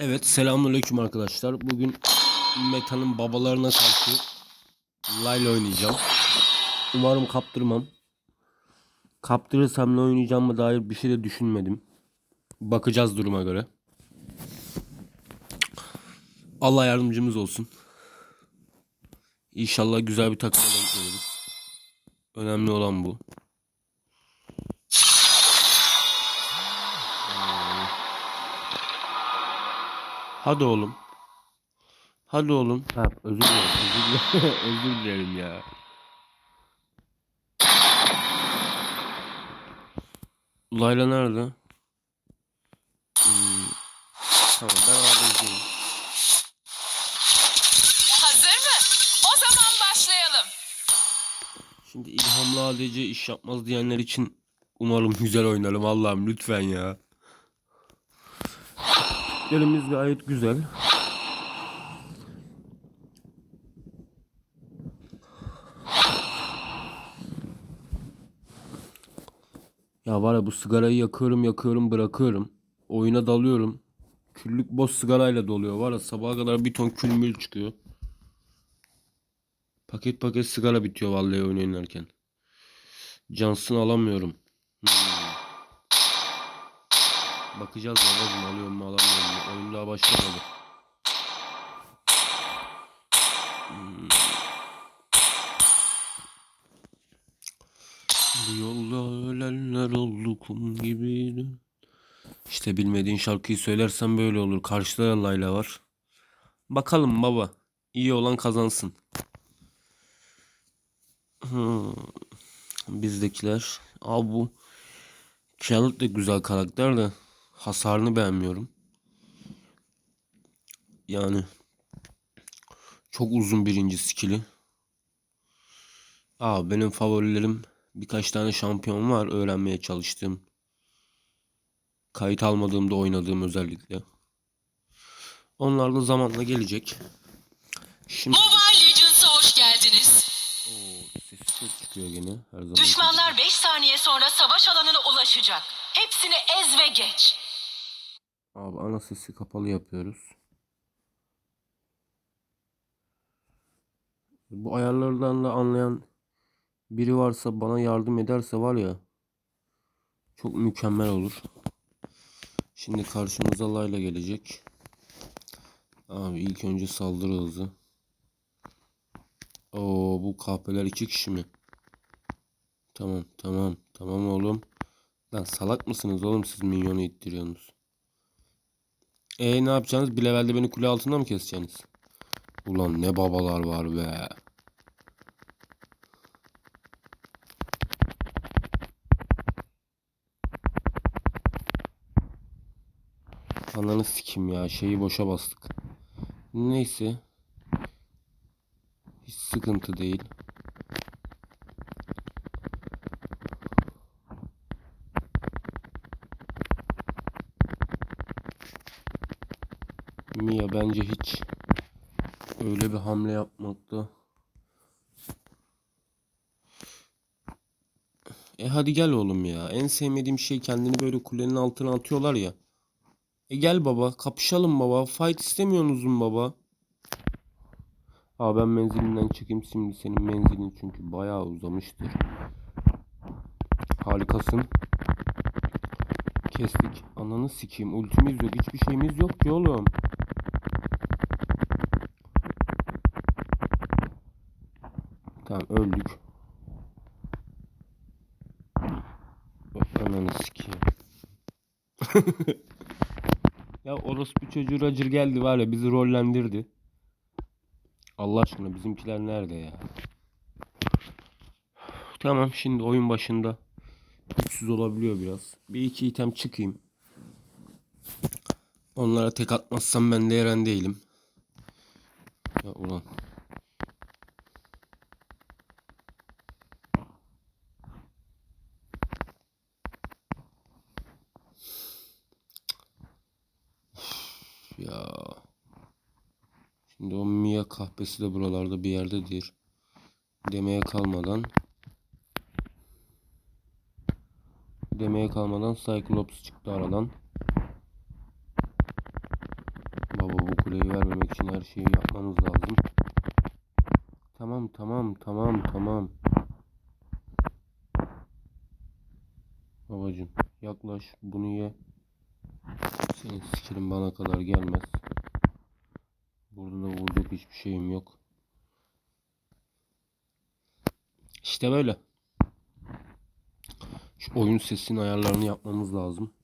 Evet selamünaleyküm arkadaşlar. Bugün Meta'nın babalarına karşı Layla oynayacağım. Umarım kaptırmam. Kaptırırsam ne oynayacağıma dair bir şey de düşünmedim. Bakacağız duruma göre. Allah yardımcımız olsun. İnşallah güzel bir takıma denk. Önemli olan bu. Hadi oğlum. Hadi oğlum. Ha, özür dilerim. Özür dilerim, özür dilerim ya. Layla nerede? Hmm. Tamam ben ağlayacağım. Hazır mı? O zaman başlayalım. Şimdi ilhamlı ADC iş yapmaz diyenler için umarım güzel oynarım Allah'ım lütfen ya. Yerimiz gayet güzel. Ya var ya bu sigarayı yakıyorum yakıyorum bırakıyorum. Oyuna dalıyorum. Küllük boş sigarayla doluyor. Var ya sabaha kadar bir ton külmül çıkıyor. Paket paket sigara bitiyor vallahi oyun oynarken. Cansın alamıyorum. Hmm. Bakacağız babacım alıyorum mu alamıyorum mu. Oyun daha başlamadı. Hmm. Bu yolda ölenler oldu kum gibiydi. İşte bilmediğin şarkıyı söylersen böyle olur. Karşıda da Layla var. Bakalım baba. İyi olan kazansın. Hmm. Bizdekiler. Abi bu Charlotte de güzel karakter de hasarını beğenmiyorum. Yani çok uzun birinci skill'i. Aa benim favorilerim birkaç tane şampiyon var öğrenmeye çalıştığım. Kayıt almadığımda oynadığım özellikle. Onlar da zamanla gelecek. Şimdi Mobile Legends'a hoş geldiniz. Oo, çok çıkıyor gene her zaman. Düşmanlar 5 saniye sonra savaş alanına ulaşacak. Hepsini ez ve geç. Abi ana sesi kapalı yapıyoruz. Bu ayarlardan da anlayan biri varsa bana yardım ederse var ya çok mükemmel olur. Şimdi karşımıza Layla gelecek. Abi ilk önce saldırı hızı. Oo bu kahpeler iki kişi mi? Tamam tamam tamam oğlum. Lan salak mısınız oğlum siz minyonu ittiriyorsunuz. E ne yapacaksınız? Bir levelde beni kule altında mı keseceksiniz? Ulan ne babalar var be. Ananı sikim ya. Şeyi boşa bastık. Neyse. Hiç sıkıntı değil. Bence hiç öyle bir hamle yapmakta. E hadi gel oğlum ya. En sevmediğim şey kendini böyle kulenin altına atıyorlar ya. E gel baba, kapışalım baba. Fight istemiyorsunuz baba? Aa ben menzilinden çıkayım şimdi senin menzilin çünkü bayağı uzamıştır. Harikasın. Kestik. Ananı sikeyim. Ultimiz yok. Hiçbir şeyimiz yok ki oğlum. Tamam öldük. Bak ananı sikeyim. ya orospu çocuğu Roger geldi var ya bizi rollendirdi. Allah aşkına bizimkiler nerede ya? Tamam şimdi oyun başında güçsüz olabiliyor biraz. Bir iki item çıkayım. Onlara tek atmazsam ben de Eren değilim. Ya ulan. Ya. Şimdi o Mia kahpesi de buralarda bir yerdedir. Demeye kalmadan demeye kalmadan Cyclops çıktı aradan. kuleyi vermemek için her şeyi yapmamız lazım. Tamam tamam tamam tamam. Babacım yaklaş bunu ye. Senin skillin bana kadar gelmez. Burada da vuracak hiçbir şeyim yok. İşte böyle. Şu oyun sesinin ayarlarını yapmamız lazım.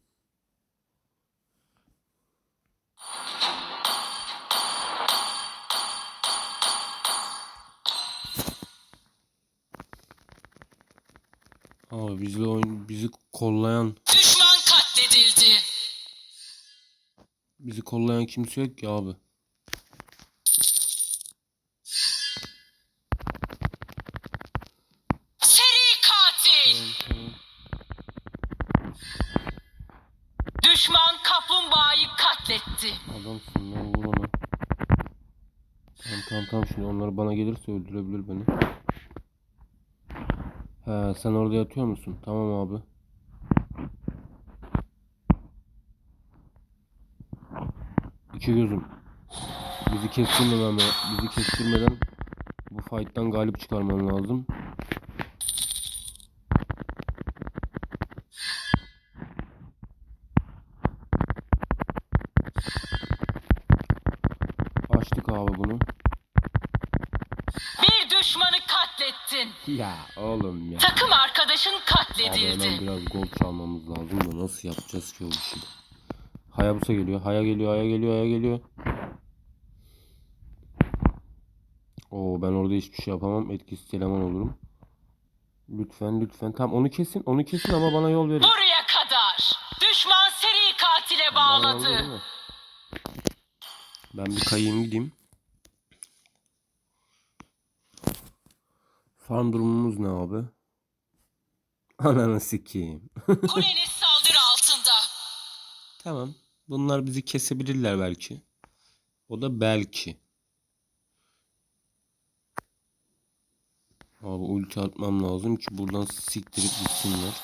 Abi bizle oyun bizi kollayan Düşman katledildi. bizi kollayan kimse yok ki abi. Adamsın lan vur ona. Tamam tamam tamam şimdi onlar bana gelirse öldürebilir beni. He sen orada yatıyor musun? Tamam abi. İki gözüm. Bizi kestirmeden bizi kestirmeden bu fight'tan galip çıkarman lazım. Açtık abi bunu. Bir düşmanı katlettin. Ya oğlum ya. Takım arkadaşın Abi hemen katledildi. biraz gol çalmamız lazım da nasıl yapacağız ki o işi? Hayabusa geliyor. Haya geliyor, haya geliyor, haya geliyor. Oo ben orada hiçbir şey yapamam. Etkisiz eleman olurum. Lütfen lütfen. Tamam onu kesin. Onu kesin ama bana yol verin. Buraya kadar. Düşman seri katile bağladı. Ben bir kayayım gideyim. Farm durumumuz ne abi? Ananı sikeyim. Kuleniz saldırı altında. Tamam. Bunlar bizi kesebilirler belki. O da belki. Abi ulti atmam lazım ki buradan siktirip gitsinler.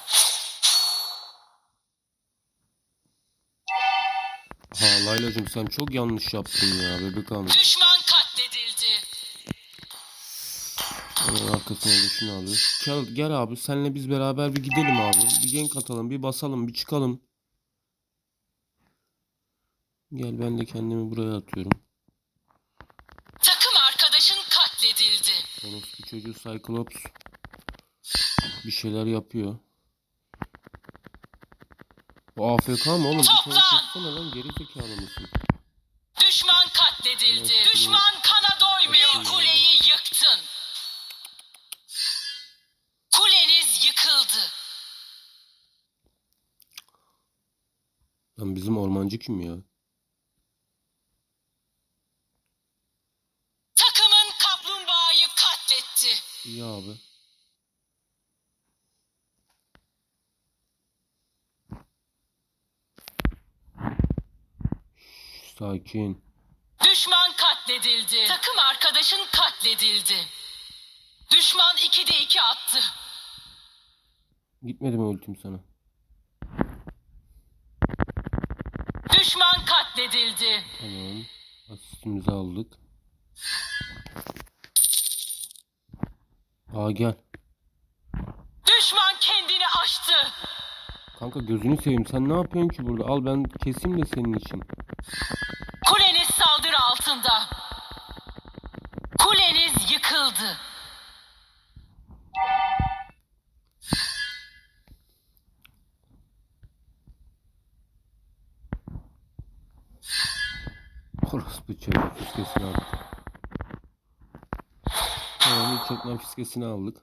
Ha Laylacığım sen çok yanlış yaptın ya bebek hanım. Düşman Hemen arkasına da şunu alıyoruz. Gel, gel abi senle biz beraber bir gidelim abi. Bir gank atalım bir basalım bir çıkalım. Gel ben de kendimi buraya atıyorum. Takım arkadaşın katledildi. Orospu çocuğu Cyclops bir şeyler yapıyor. Bu AFK mı oğlum? Bir tane Toplan! lan geri zekalı mısın? Düşman katledildi. Evet, Düşman kana doymuyor. Evet. Kuleyi yıktın. Kuleniz yıkıldı. Lan bizim ormancı kim ya? Takımın kaplumbağayı katletti. İyi abi. Şş, sakin. Düşman katledildi. Takım arkadaşın katledildi. Düşman 2'de 2 attı. Gitmedi mi ultim sana? Düşman katledildi. Tamam. Asistimizi aldık. Aa gel. Düşman kendini aştı. Kanka gözünü seveyim. Sen ne yapıyorsun ki burada? Al ben keseyim de senin için. Tamam ilk çökmen fiskesini aldık.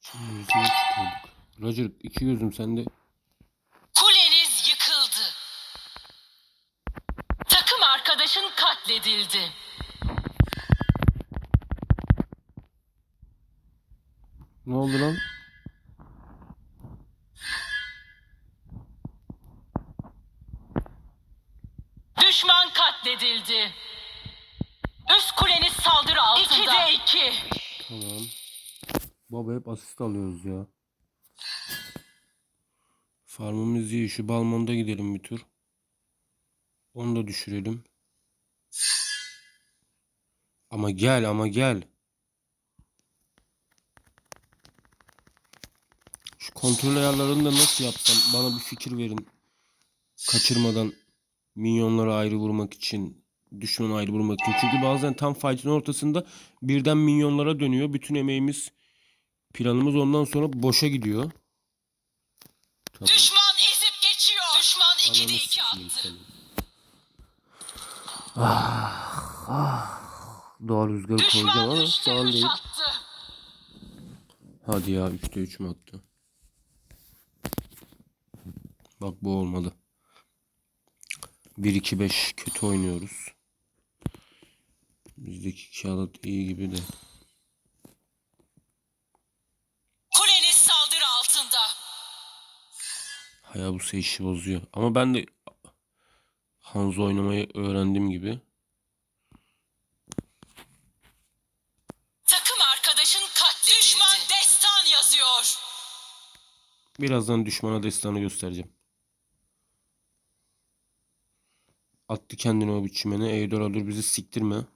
Şimdi yüzüne çıkıyorduk. Roger iki gözüm sende. Kuleniz yıkıldı. Takım arkadaşın katledildi. Ne oldu lan? Düşman katledildi. Üst kuleniz saldırı altında. 2'de 2. Tamam. Baba hep asist alıyoruz ya. Farmımız iyi. Şu Balmon'da gidelim bir tur. Onu da düşürelim. Ama gel ama gel. Şu kontrol ayarlarını da nasıl yapsam bana bir fikir verin. Kaçırmadan minyonları ayrı vurmak için, düşmanı ayrı vurmak için. Çünkü bazen tam fight'ın ortasında birden minyonlara dönüyor. Bütün emeğimiz, planımız ondan sonra boşa gidiyor. Tamam. Düşman ezip geçiyor. Düşman 2'de Ananı 2 sikeyim attı. senin. Doğal rüzgarı koyacağım Düşman ama 3'te şu an 3 değil. attı. Hadi ya 3'te 3 mü attı? Bak bu olmadı. 1-2-5 kötü oynuyoruz. Bizdeki kağıt iyi gibi de. Kuleniz saldırı altında. Hayabusa işi bozuyor. Ama ben de Hanzo oynamayı öğrendim gibi. Takım arkadaşın katledildi. Düşman destan yazıyor. Birazdan düşmana destanı göstereceğim. Attı kendini o biçimene. Eudora dur bizi siktirme.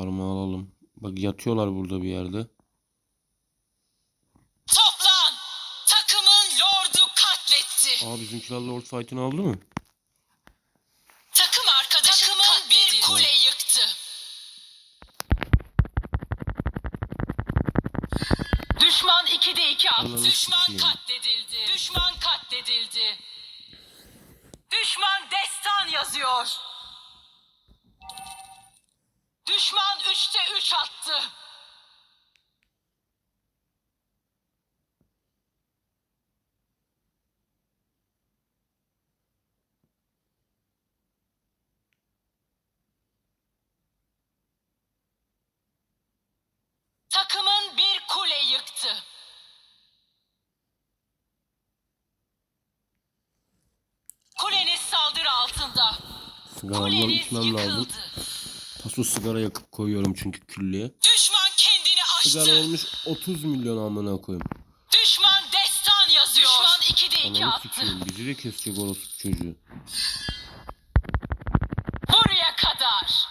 Farmı alalım. Bak yatıyorlar burada bir yerde. Toplan. Takımın lordu katletti. Aa bizimkiler Lord Fight'ını aldı mı? Takım arkadaşın Takımın bir kule yıktı. Düşman 2'de 2 attı. Ananı Düşman sikeyim. katledildi. Düşman katledildi. Düşman destan yazıyor. Düşman 3'te 3 attı. Takımın bir kule yıktı. Kuleniz saldırı altında. Sigaramdan Kuleniz lazım. yıkıldı. Paso sigara yakıp koyuyorum çünkü küllüğe. Düşman kendini Sigara aştı. olmuş 30 milyon amına koyayım. Düşman destan yazıyor. Düşman 2'de 2 Ananı attı. sikeyim. Bizi de kesecek orospu çocuğu. Buraya kadar.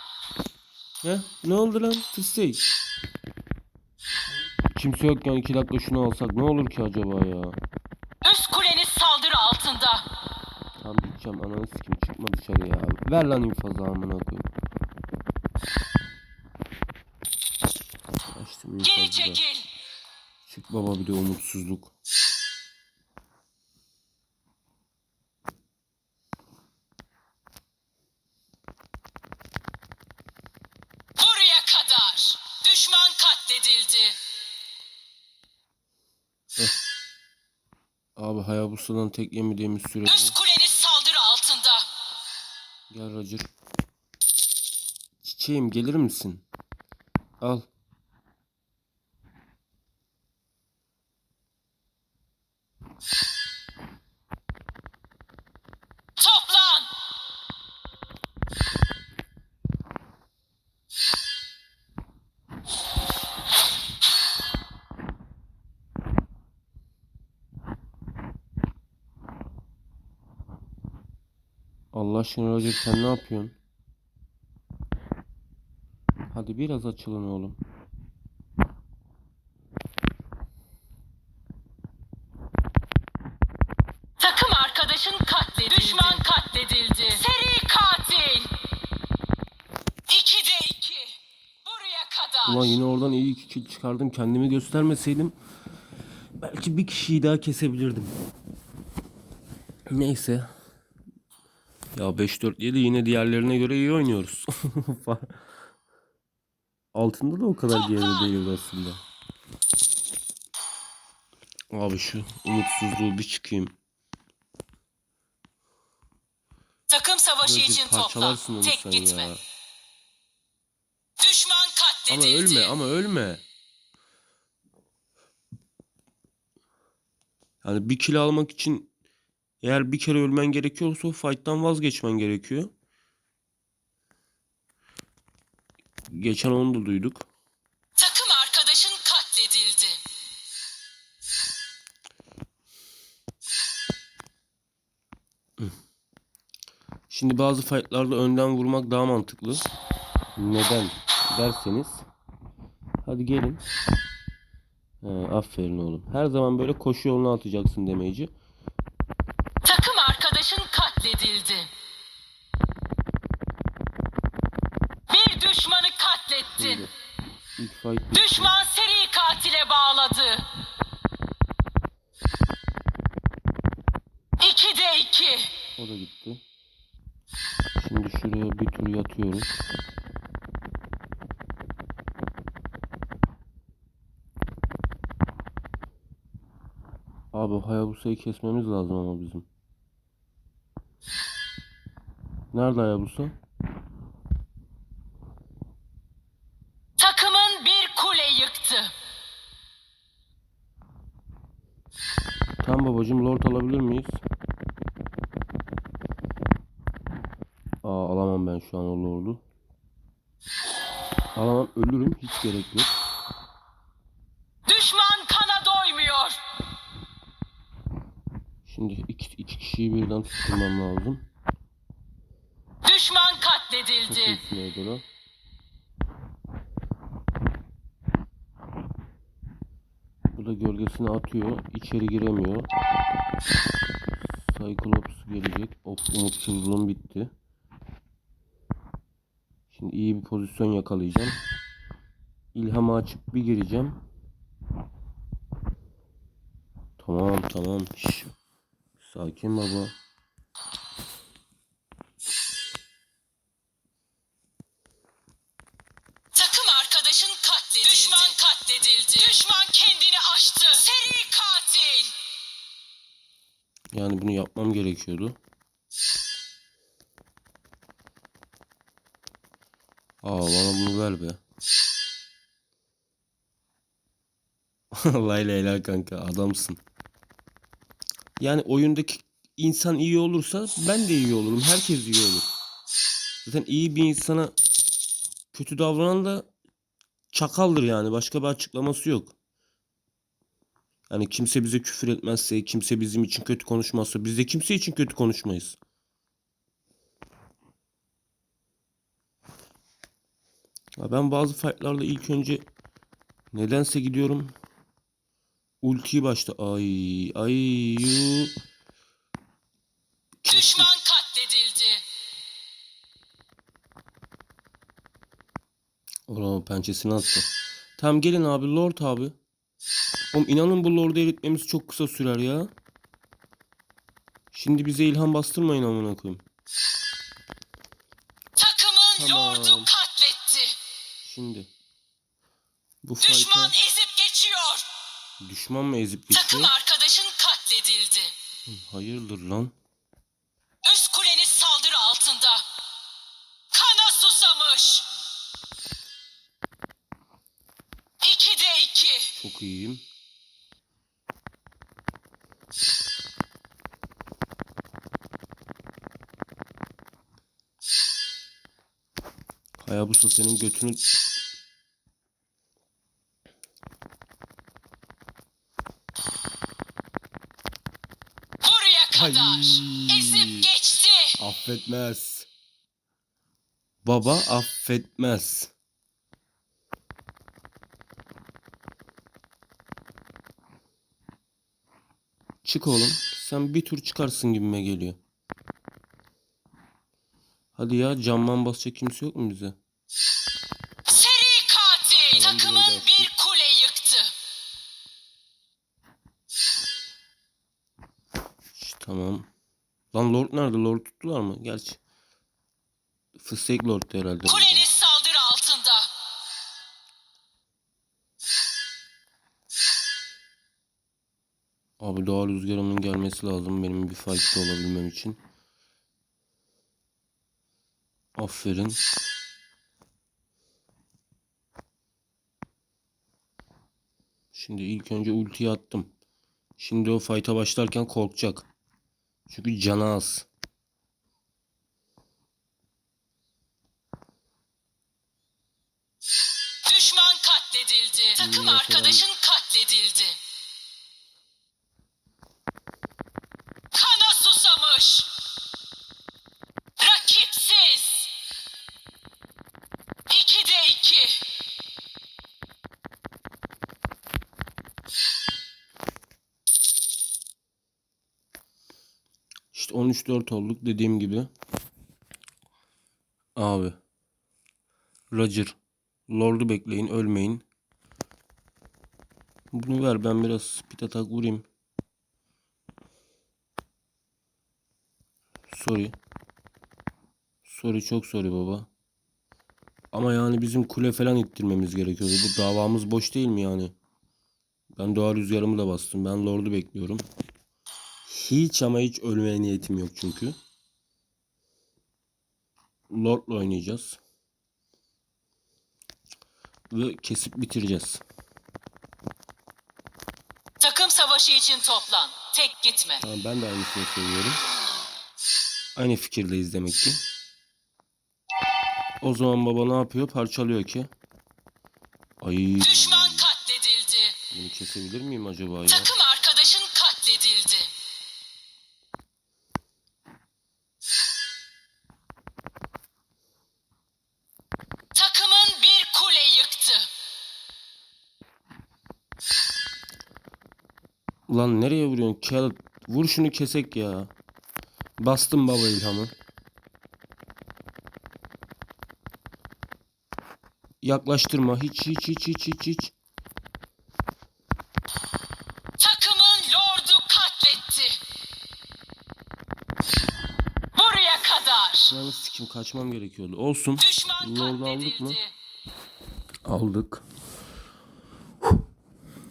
He? Ne oldu lan? Fıstık. Kimse yokken 2 dakika şunu alsak ne olur ki acaba ya? Üst kuleniz saldırı altında. Tamam gideceğim ananı sikeyim çıkma dışarı ya. Ver lan infazı amına koyayım. Geri çekil. Çık baba bir de umutsuzluk. Buraya kadar. Düşman katledildi. Abi Hayabusa'dan tek yemediğimiz sürece. Üst kuleniz saldırı altında. Gel Roger. Çiçeğim gelir misin? Al. Toplan. Aşkına Roger sen ne yapıyorsun? Hadi biraz açılın oğlum. Takım arkadaşın katledildi. Düşman katledildi. Seri katil. 2'de 2. Buraya kadar. Ulan yine oradan iyi iki kill çıkardım. Kendimi göstermeseydim belki bir kişiyi daha kesebilirdim. Neyse. Ya 5-4 7 yine diğerlerine göre iyi oynuyoruz. Altında da o kadar geride değiliz aslında. Abi şu umutsuzluğu bir çıkayım. Takım savaşı Roger için onu Tek gitme. ya. Düşman Ama katledildi. ölme ama ölme. Yani bir kill almak için eğer bir kere ölmen gerekiyorsa o fight'tan vazgeçmen gerekiyor. Geçen onu da duyduk. Takım arkadaşın katledildi. Şimdi bazı fightlarda önden vurmak daha mantıklı. Neden derseniz. Hadi gelin. He, aferin oğlum. Her zaman böyle koşu yoluna atacaksın demeyici. Düşmanı katlettin. Düşman seri katile bağladı. İki de iki. O da gitti. Şimdi şuraya bir tur yatıyoruz. Abi Hayabusa'yı kesmemiz lazım ama bizim. Nerede Hayabusa? Takımın bir kule yıktı. Tamam babacım lord alabilir miyiz? Aa alamam ben şu an o lordu. Alamam ölürüm hiç gerek yok. Düşman kana doymuyor. Şimdi iki, iki kişiyi birden tutturmam lazım. Düşman Çok katledildi. iyisin Eldora. Bu da gölgesini atıyor. İçeri giremiyor. Cyclops gelecek. Of umutsuzluğum bitti. Şimdi iyi bir pozisyon yakalayacağım. İlhamı açıp bir gireceğim. Tamam tamam. Şş. Sakin baba. Takım arkadaşın katledildi. Düşman katledildi. Düşman kendini aştı. Seri katil. Yani bunu yapmam gerekiyordu. Aa bana bunu ver be. Vallahi Leyla kanka adamsın. Yani oyundaki insan iyi olursa ben de iyi olurum. Herkes iyi olur. Zaten iyi bir insana kötü davranan da çakaldır yani. Başka bir açıklaması yok. Yani kimse bize küfür etmezse, kimse bizim için kötü konuşmazsa biz de kimse için kötü konuşmayız. Ya ben bazı fightlarda ilk önce nedense gidiyorum. Ultiyi başta ay ay yu. Düşman katledildi. Oğlum pençesini attı. Tamam gelin abi Lord abi. Oğlum inanın bu Lord'u eritmemiz çok kısa sürer ya. Şimdi bize ilham bastırmayın amına koyayım. Takımın Tamam. lordu. Şimdi. Bu Düşman fight'a ezip geçiyor. düşman mı ezip gitti? Takım arkadaşın katledildi. Hayırdır lan? Üst kuleniz saldırı altında. Kana susamış. İki de iki. Çok iyiyim. Hayabusa senin götünü Buraya kadar. Ay. Ezip geçti. Affetmez. Baba affetmez. Çık oğlum. Sen bir tur çıkarsın gibime geliyor. Hadi ya camman basacak kimse yok mu bize? Lan Lord nerede? Lord tuttular mı? Gerçi. Fıstık Lord herhalde. Kuleniz saldırı altında. Abi doğal rüzgarımın gelmesi lazım benim bir fight'ta olabilmem için. Aferin. Şimdi ilk önce ultiyi attım. Şimdi o fight'a başlarken korkacak. Çünkü canı az. Düşman katledildi. Takım arkadaşın katledildi. 13-4 olduk dediğim gibi. Abi. Roger. Lord'u bekleyin ölmeyin. Bunu ver ben biraz speed atak vurayım. Sorry. Sorry çok sorry baba. Ama yani bizim kule falan ittirmemiz gerekiyordu. Bu davamız boş değil mi yani? Ben doğa rüzgarımı da bastım. Ben Lord'u bekliyorum. Hiç ama hiç ölmeye niyetim yok çünkü. Lord'la oynayacağız. Ve kesip bitireceğiz. Takım savaşı için toplan. Tek gitme. Tamam ben de aynısını söylüyorum. Aynı fikirdeyiz demek ki. O zaman baba ne yapıyor? Parçalıyor ki. Ay Düşman katledildi. bunu kesebilir miyim acaba ya? Takım Ulan nereye vuruyorsun? Kel vur şunu kesek ya. Bastım baba ilhamı. Yaklaştırma. Hiç hiç hiç hiç hiç hiç. Takımın lordu katletti. Buraya kadar. Lan sikim kaçmam gerekiyordu. Olsun. Düşman Lord'u aldık mı? Aldık.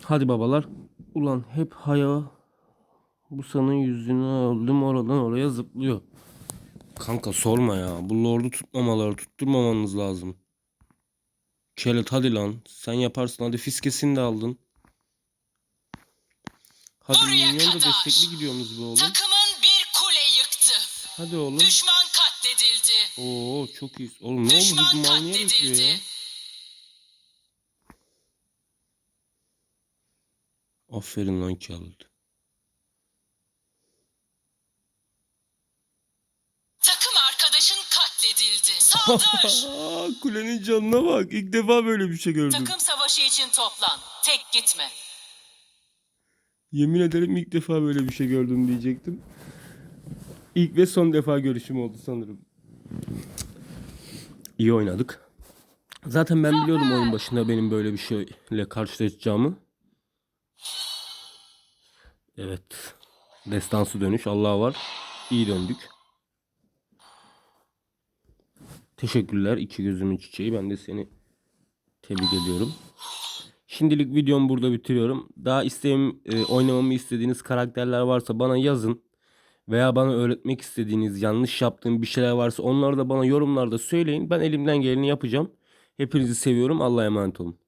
Hadi babalar. Ulan hep haya. Bu sanın yüzünü aldım oradan oraya zıplıyor. Kanka sorma ya. Bu lordu tutmamaları tutturmamanız lazım. Kelet hadi lan. Sen yaparsın hadi fiskesini de aldın. Hadi Buraya minyon da destekli gidiyorsunuz be oğlum. Takımın bir kule yıktı. Hadi oğlum. Düşman katledildi. Oo çok iyi. Oğlum ne oldu Düşman ya? Aferin lan Kelet. Takım arkadaşın katledildi. Saldır. Kulenin canına bak. İlk defa böyle bir şey gördüm. Takım savaşı için toplan. Tek gitme. Yemin ederim ilk defa böyle bir şey gördüm diyecektim. İlk ve son defa görüşüm oldu sanırım. İyi oynadık. Zaten ben biliyordum oyun başında benim böyle bir şeyle karşılaşacağımı. Evet. Destansı dönüş. Allah var. İyi döndük. Teşekkürler. iki gözümün çiçeği. Ben de seni tebrik ediyorum. Şimdilik videomu burada bitiriyorum. Daha isteğim e, oynamamı istediğiniz karakterler varsa bana yazın. Veya bana öğretmek istediğiniz yanlış yaptığım bir şeyler varsa onları da bana yorumlarda söyleyin. Ben elimden geleni yapacağım. Hepinizi seviyorum. Allah'a emanet olun.